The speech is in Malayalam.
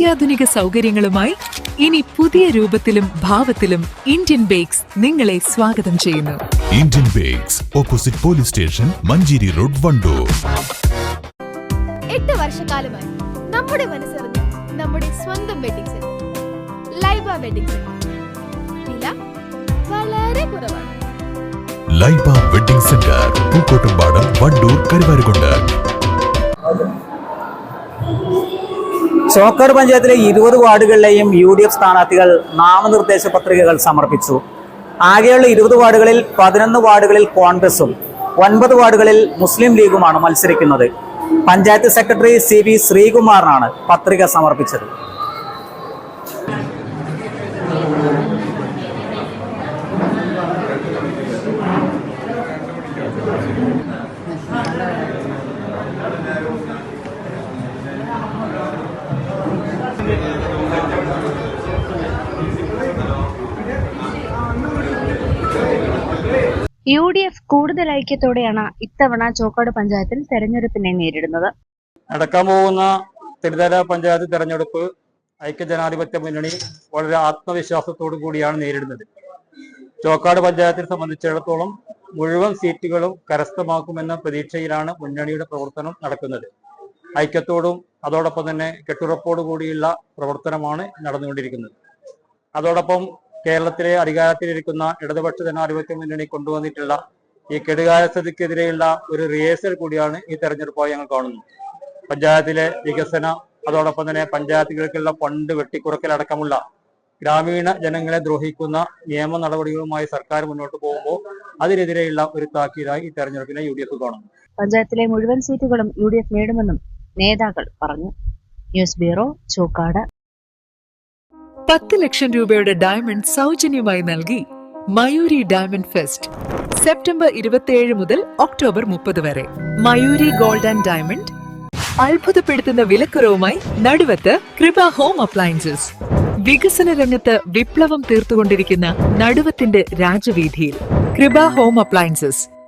അത്യാധുനിക സൗകര്യങ്ങളുമായി ഇനി പുതിയ രൂപത്തിലും ഭാവത്തിലും ഇന്ത്യൻ ബേക്സ് നിങ്ങളെ സ്വാഗതം ചെയ്യുന്നു. Indian bakes opposite police station Manjeri road Wandoor. എട്ട് വർഷക്കാലമായി നമ്മുടെ മനസ്സറിഞ്ഞ് നമ്മുടെ സ്വന്തം wedding centre Laiba wedding centre വില വളരെ കുറവാണ്. Laiba wedding centre Pookkottumpadam Wandoor Karuvarakundu. Chokkad പഞ്ചായത്തിലെ ഇരുപത് വാർഡുകളിലെയും യു ഡി എഫ് സ്ഥാനാർത്ഥികൾ നാമനിർദ്ദേശ പത്രികകൾ സമർപ്പിച്ചു. ആകെയുള്ള ഇരുപത് വാർഡുകളിൽ പതിനൊന്ന് വാർഡുകളിൽ കോൺഗ്രസും ഒൻപത് വാർഡുകളിൽ മുസ്ലിം ലീഗുമാണ് മത്സരിക്കുന്നത്. പഞ്ചായത്ത് സെക്രട്ടറി സി വി ശ്രീകുമാറിനാണ് പത്രിക സമർപ്പിച്ചത്. യു ഡി എഫ് കൂടുതൽ ഐക്യത്തോടെയാണ് ഇത്തവണ ചോക്കാട് പഞ്ചായത്തിൽ തെരഞ്ഞെടുപ്പിനെ നേരിടുന്നത്. നടക്കാൻ പോകുന്ന തിരുതല പഞ്ചായത്ത് തെരഞ്ഞെടുപ്പ് ഐക്യജനാധിപത്യ മുന്നണി വളരെ ആത്മവിശ്വാസത്തോടു കൂടിയാണ് നേരിടുന്നത്. ചോക്കാട് പഞ്ചായത്തിനെ സംബന്ധിച്ചിടത്തോളം മുഴുവൻ സീറ്റുകളും കരസ്ഥമാക്കുമെന്ന പ്രതീക്ഷയിലാണ് മുന്നണിയുടെ പ്രവർത്തനം നടക്കുന്നത്. ഐക്യത്തോടും അതോടൊപ്പം തന്നെ കെട്ടുറപ്പോടു കൂടിയുള്ള പ്രവർത്തനമാണ് നടന്നുകൊണ്ടിരിക്കുന്നത്. അതോടൊപ്പം കേരളത്തിലെ അധികാരത്തിലിരിക്കുന്ന ഇടതുപക്ഷ ജനാധിപത്യ മുന്നണി കൊണ്ടുവന്നിട്ടുള്ള ഈ കെടുകാര്യസ്ഥതയ്ക്കെതിരെയുള്ള ഒരു റിഹേഴ്സൽ കൂടിയാണ് ഈ തെരഞ്ഞെടുപ്പായി ഞങ്ങൾ കാണുന്നത്. പഞ്ചായത്തിലെ വികസന അതോടൊപ്പം തന്നെ പഞ്ചായത്തുകൾക്കുള്ള ഫണ്ട് വെട്ടിക്കുറക്കലടക്കമുള്ള ഗ്രാമീണ ജനങ്ങളെ ദ്രോഹിക്കുന്ന നിയമ നടപടികളുമായി സർക്കാർ മുന്നോട്ട് പോകുമ്പോൾ അതിനെതിരെയുള്ള ഒരു താക്കീതായി ഈ തെരഞ്ഞെടുപ്പിനെ യു ഡി എഫ് കാണുന്നു. പഞ്ചായത്തിലെ മുഴുവൻ സീറ്റുകളും യു ഡി എഫ് നേടുമെന്നും നേതാക്കൾ പറഞ്ഞു. News bureau Chokkad. പത്ത് ലക്ഷം രൂപയുടെ ഡയമണ്ട് സൗജന്യമായി നൽകി മയൂരി ഡയമണ്ട് ഫെസ്റ്റ് സെപ്റ്റംബർ ഇരുപത്തിയേഴ് മുതൽ ഒക്ടോബർ മുപ്പത് വരെ. മയൂരി ഗോൾഡ് ആൻഡ് ഡയമണ്ട് അത്ഭുതപ്പെടുത്തുന്ന വിലക്കുറവുമായി നടുവത്ത് കൃപ ഹോം അപ്ലയൻസസ്. വികസന രംഗത്ത് വിപ്ലവം തീർത്തുകൊണ്ടിരിക്കുന്ന നടുവത്തിന്റെ രാജവീതിയിൽ കൃപ ഹോം അപ്ലയൻസസ്.